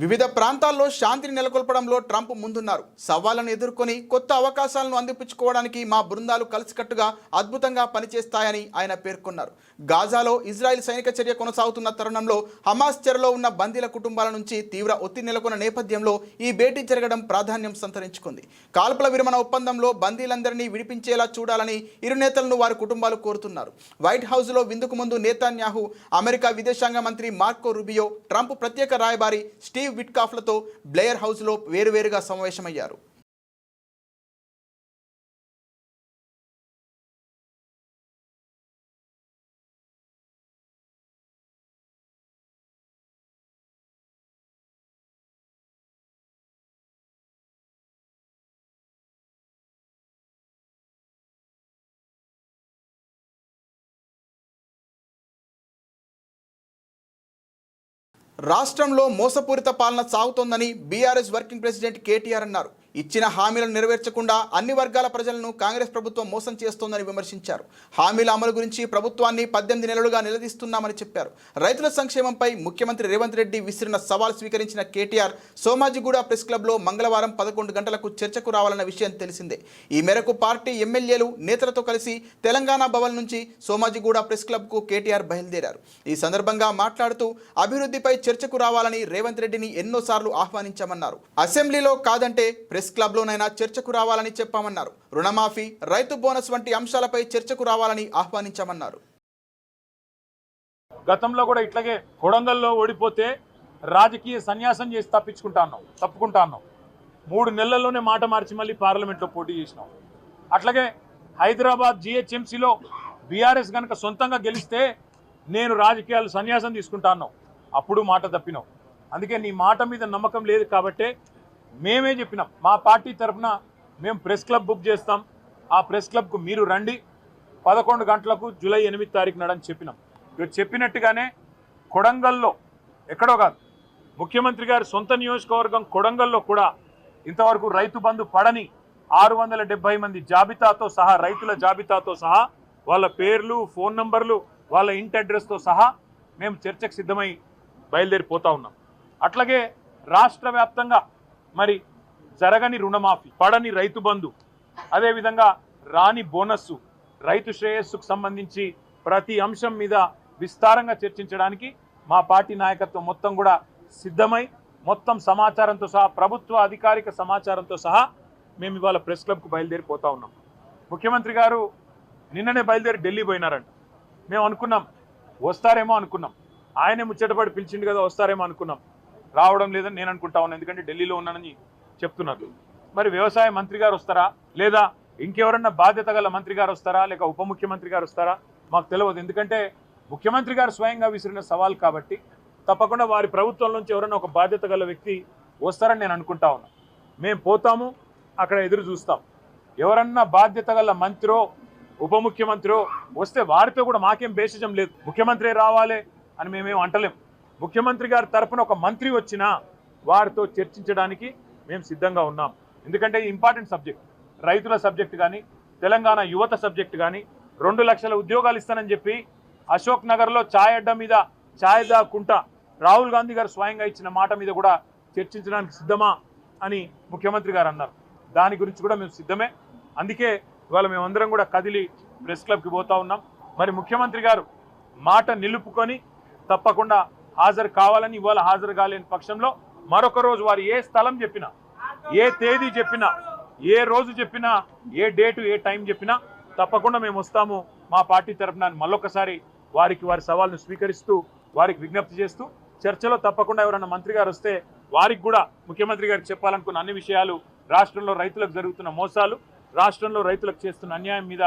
వివిధ ప్రాంతాల్లో శాంతిని నెలకొల్పడంలో ట్రంప్ ముందున్నారు. సవాళ్ళను ఎదుర్కొని కొత్త అవకాశాలను అందిపుచ్చుకోవడానికి మా బృందాలు కలిసికట్టుగా అద్భుతంగా పనిచేస్తాయని ఆయన పేర్కొన్నారు. గాజాలో ఇజ్రాయెల్ సైనిక చర్య కొనసాగుతున్న తరుణంలో హమాస్ చెరలో ఉన్న బందీల కుటుంబాల నుంచి తీవ్ర ఒత్తిడి నెలకొన్న నేపథ్యంలో ఈ భేటీ జరగడం ప్రాధాన్యం సంతరించుకుంది. కాల్పుల విరమణ ఒప్పందంలో బందీలందరినీ విడిపించేలా చూడాలని ఇరు నేతలను వారి కుటుంబాలు కోరుతున్నారు. వైట్ హౌస్లో విందుకు ముందు నేతాన్యాహు అమెరికా విదేశాంగ మంత్రి మార్కో రుబియో ట్రంప్ ప్రత్యేక రాయబారి స్టీవ్ విట్కాఫ్లతో బ్లేయర్ హౌస్లో వేరువేరుగా సమావేశమయ్యారు. రాష్ట్రంలో మోసపూరిత పాలన సాగుతోందని బీఆర్ఎస్ వర్కింగ్ ప్రెసిడెంట్ కేటీఆర్ అన్నారు. ఇచ్చిన హామీలను నెరవేర్చకుండా అన్ని వర్గాల ప్రజలను కాంగ్రెస్ ప్రభుత్వం మోసం చేస్తోందని విమర్శించారు. హామీల అమలు గురించి ప్రభుత్వాన్ని పద్దెనిమిది నెలలుగా నిలదీస్తున్నామని చెప్పారు. రైతుల సంక్షేమంపై ముఖ్యమంత్రి రేవంత్ రెడ్డి విసిరిన సవాల్ స్వీకరించిన కేటీఆర్ సోమాజిగూడ ప్రెస్ క్లబ్లో మంగళవారం పదకొండు గంటలకు చర్చకు రావాలన్న విషయం తెలిసిందే. ఈ మేరకు పార్టీ ఎమ్మెల్యేలు నేతలతో కలిసి తెలంగాణ భవన్ నుంచి సోమాజిగూడ ప్రెస్ క్లబ్కు కేటీఆర్ బయలుదేరారు. ఈ సందర్భంగా మాట్లాడుతూ అభివృద్ధిపై చర్చకు రావాలని రేవంత్ రెడ్డిని ఎన్నోసార్లు ఆహ్వానించామన్నారు. అసెంబ్లీలో కాదంటే ప్రెస్ క్లబ్లోనైనా చర్చకు రావాలని చెప్పామన్నారు. రుణమాఫీ రైతు బోనస్ వంటి అంశాలపై చర్చకు రావాలని ఆహ్వానించామన్నారు. గతంలో కూడా ఇట్లాగే కొడంగల్లో ఓడిపోతే రాజకీయ సన్యాసం చేసి తప్పించుకుంటా తప్పుకుంటాను తప్పుకుంటా మూడు నెలల్లోనే మాట మార్చి మళ్ళీ పార్లమెంట్లో పోటీ చేసినాం. అట్లాగే హైదరాబాద్ జిహెచ్ఎంసీలో బీఆర్ఎస్ కనుక సొంతంగా గెలిస్తే నేను రాజకీయాలు సన్యాసం తీసుకుంటా అప్పుడు మాట తప్పినావు అందుకే నీ మాట మీద నమ్మకం లేదు కాబట్టే మేమే చెప్పినాం. మా పార్టీ తరఫున మేము ప్రెస్ క్లబ్ బుక్ చేస్తాం. ఆ ప్రెస్ క్లబ్కు మీరు రండి. పదకొండు గంటలకు జూలై ఎనిమిది తారీఖు నాడని చెప్పినాం. ఇవి చెప్పినట్టుగానే కొడంగల్లో ఎక్కడో కాదు ముఖ్యమంత్రి గారి సొంత నియోజకవర్గం కొడంగల్లో కూడా ఇంతవరకు రైతు బంధు పడని ఆరు వందల డెబ్బై మంది జాబితాతో సహా రైతుల జాబితాతో సహా వాళ్ళ పేర్లు ఫోన్ నంబర్లు వాళ్ళ ఇంటి అడ్రస్తో సహా మేము చర్చకు సిద్ధమై బయలుదేరిపోతా ఉన్నాం. అట్లాగే రాష్ట్ర వ్యాప్తంగా మరి జరగని రుణమాఫీ పడని రైతు బంధు అదేవిధంగా రాని బోనస్సు రైతు శ్రేయస్సుకు సంబంధించి ప్రతి అంశం మీద విస్తారంగా చర్చించడానికి మా పార్టీ నాయకత్వం మొత్తం కూడా సిద్ధమై మొత్తం సమాచారంతో సహా ప్రభుత్వ అధికారిక సమాచారంతో సహా మేము ఇవాళ ప్రెస్ క్లబ్కు బయలుదేరిపోతా ఉన్నాం. ముఖ్యమంత్రి గారు నిన్ననే బయలుదేరి ఢిల్లీ పోయినారంట. మేము అనుకున్నాం వస్తారేమో అనుకున్నాం. ఆయనే ముచ్చటపడి పిలిచిండు కదా వస్తారేమో అనుకున్నాం. రావడం లేదని నేను అనుకుంటా ఉన్నాను. ఎందుకంటే ఢిల్లీలో ఉన్నానని చెప్తున్నారు. మరి వ్యవసాయ మంత్రి గారు వస్తారా? లేదా ఇంకెవరన్నా బాధ్యత గల మంత్రి గారు వస్తారా? లేక ఉప ముఖ్యమంత్రి గారు వస్తారా? మాకు తెలియదు. ఎందుకంటే ముఖ్యమంత్రి గారు స్వయంగా విసిరిన సవాల్ కాబట్టి తప్పకుండా వారి ప్రభుత్వం నుంచి ఎవరైనా ఒక బాధ్యత గల వ్యక్తి వస్తారని నేను అనుకుంటా ఉన్నా. మేము పోతాము అక్కడ ఎదురు చూస్తాం. ఎవరన్నా బాధ్యత గల మంత్రో ఉప ముఖ్యమంత్రో వస్తే వారితో కూడా మాకేం భేషజం లేదు. ముఖ్యమంత్రి రావాలి అని మేమేం అంటలేం. ముఖ్యమంత్రి గారి తరపున ఒక మంత్రి వచ్చినా వారితో చర్చించడానికి మేము సిద్ధంగా ఉన్నాం. ఎందుకంటే ఇంపార్టెంట్ సబ్జెక్ట్ రైతుల సబ్జెక్ట్ కానీ తెలంగాణ యువత సబ్జెక్ట్ కానీ రెండు లక్షల ఉద్యోగాలు ఇస్తానని చెప్పి అశోక్ నగర్లో ఛాయ్ అడ్డం మీద ఛాయ్ దాక్కుంటా రాహుల్ గాంధీ గారు స్వయంగా ఇచ్చిన మాట మీద కూడా చర్చించడానికి సిద్ధమా అని ముఖ్యమంత్రి గారు అన్నారు. దాని గురించి కూడా మేము సిద్ధమే. అందుకే ఇవాళ మేమందరం కూడా కదిలి ప్రెస్ క్లబ్కి పోతా ఉన్నాం. మరి ముఖ్యమంత్రి గారు మాట నిలుపుకొని తప్పకుండా హాజరు కావాలని ఇవాళ హాజరు కాలేని పక్షంలో మరొక రోజు వారు ఏ స్థలం చెప్పినా ఏ తేదీ చెప్పినా ఏ రోజు చెప్పినా ఏ డేటు ఏ టైం చెప్పినా తప్పకుండా మేము వస్తాము. మా పార్టీ తరఫున మళ్ళొకసారి వారికి వారి సవాల్ను స్వీకరిస్తూ వారికి విజ్ఞప్తి చేస్తూ చర్చలో తప్పకుండా ఎవరైనా మంత్రి గారు వస్తే వారికి కూడా ముఖ్యమంత్రి గారికి చెప్పాలనుకున్న అన్ని విషయాలు రాష్ట్రంలో రైతులకు జరుగుతున్న మోసాలు రాష్ట్రంలో రైతులకు చేస్తున్న అన్యాయం మీద